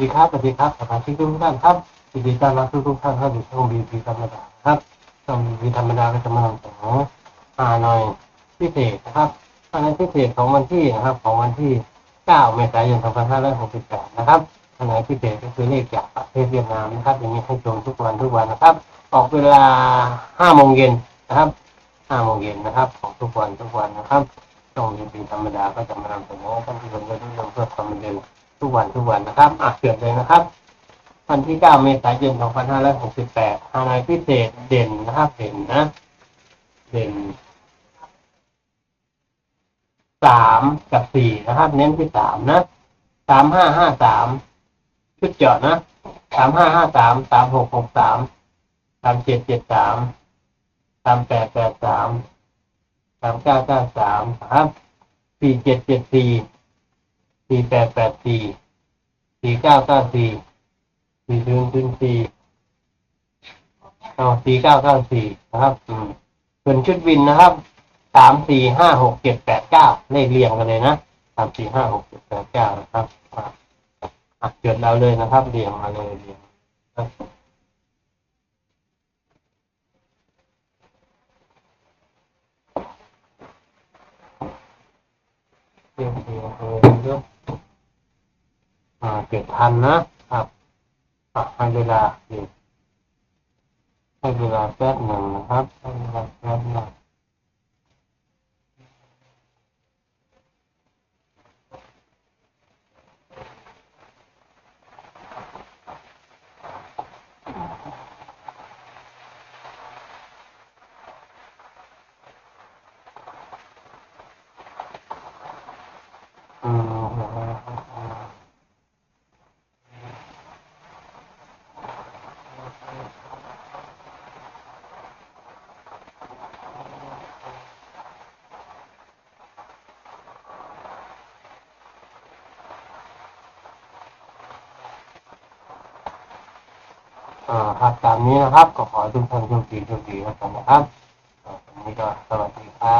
ดีครับสวัสดีครับสมาชิกทุกท่านครับยินดีต้อนรับทุกทุกท่านเข้าสู่ช่องบีพีธรรมดาครับช่องบีพีธรรมดาก็จะมานำเสนอฮานอยพิเศษนะครับฮานอยพิเศษของวันที่นะครับ ของวันที่ 9 เมษายน 2568 นะครับฮานอยพิเศษก็คือเลขจากประเทศเวียดนามนะครับจะมีให้ชมทุกวันทุกวันนะครับ ออกเวลา 5 โมงเย็นนะครับ 5 โมงเย็นนะครับ ของทุกวันทุกวันนะครับช่องบีพีธรรมดาก็จะมานำเสนอท่านผู้ชมและทุกชมเพื่อความบันเทิง ทุกวันทุกวันนะครับอะเกิดเลยนะครับวันที่ 9 เมษายน 2568ฮานอยพิเศษเด่นนะครับเด่นนะ เด่นสามกับสี่นะครับ เน้นที่สามนะสามห้าห้าสามชุดเจาะนะสามห้าห้าสามสามหกหกสามสามเจ็ดเจ็ดสามสามแปดแปดสามสามเก้าเก้าสามครับสี่เจ็ดเจ็ดสี่ สี่แปดแปดสี่สี่เก้าเก้าสี่สี่ศูนย์ศูนย์สี่เอาสี่เก้าเก้าสี่นะครับอืมส่วนชุดวินนะครับสามสี่ห้าหกเจ็ดแปดเก้าเลขเรียงกันเลยนะสามสี่ห้าหกเจ็ดแปดเก้านะครับอะอะจดเราเลยนะครับ เรียงมาเลยเรียงนะเรียงเรียงเลย เรื่องอ่าเจ็ดพันนะครับปรับให้เวลาอีกให้เวลาแป๊บหนึ่งนะครับให้เวลาแป๊บหนึ่งอืม อ่าหากตามนี้นะครับ ก็ขอให้ทุกท่านโชคดีโชคดีครับผมนะครับวันนี้ก็สวัสดีครับ